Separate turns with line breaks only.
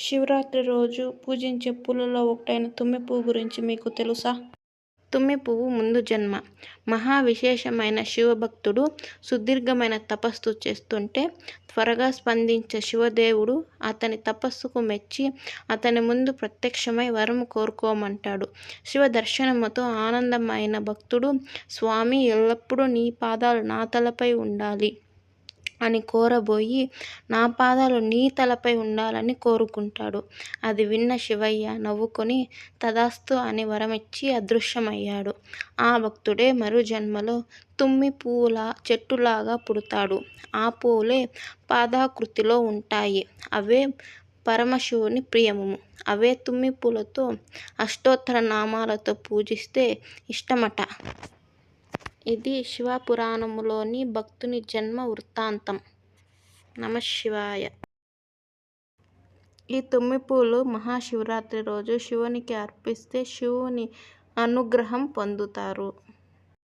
శివరాత్రి రోజు పూజించే పూలలో ఒకటైన తుమ్మె పువ్వు గురించి మీకు తెలుసా? తుమ్మె పువ్వు ముందు జన్మ. మహా విశేషమైన శివభక్తుడు సుదీర్ఘమైన తపస్సు చేస్తుంటే త్వరగా స్పందించే శివదేవుడు అతని తపస్సుకు మెచ్చి అతని ముందు ప్రత్యక్షమై వరం కోరుకోమంటాడు. శివ దర్శనముతో ఆనందమైన భక్తుడు స్వామి ఎల్లప్పుడూ నీ పాదాలు నా తలపై ఉండాలి అని కోరబోయి నా పాదాలు నీ తలపై ఉండాలని కోరుకుంటాడు. అది విన్న శివయ్య నవ్వుకొని తదాస్తు అని వరమిచ్చి అదృశ్యమయ్యాడు. ఆ భక్తుడే మరుజన్మలో తుమ్మి పువ్వుల చెట్టులాగా పుడతాడు. ఆ పువ్వులే పాదాకృతిలో ఉంటాయి. అవే పరమశివుని ప్రియము. అవే తుమ్మి పూలతో అష్టోత్తర నామాలతో పూజిస్తే ఇష్టమట. ఇది శివపురాణములోని భక్తుని జన్మ వృత్తాంతం. నమశ్శివాయ. ఈ తుమ్మి పూలు మహాశివరాత్రి రోజు శివునికి అర్పిస్తే శివుని అనుగ్రహం పొందుతారు.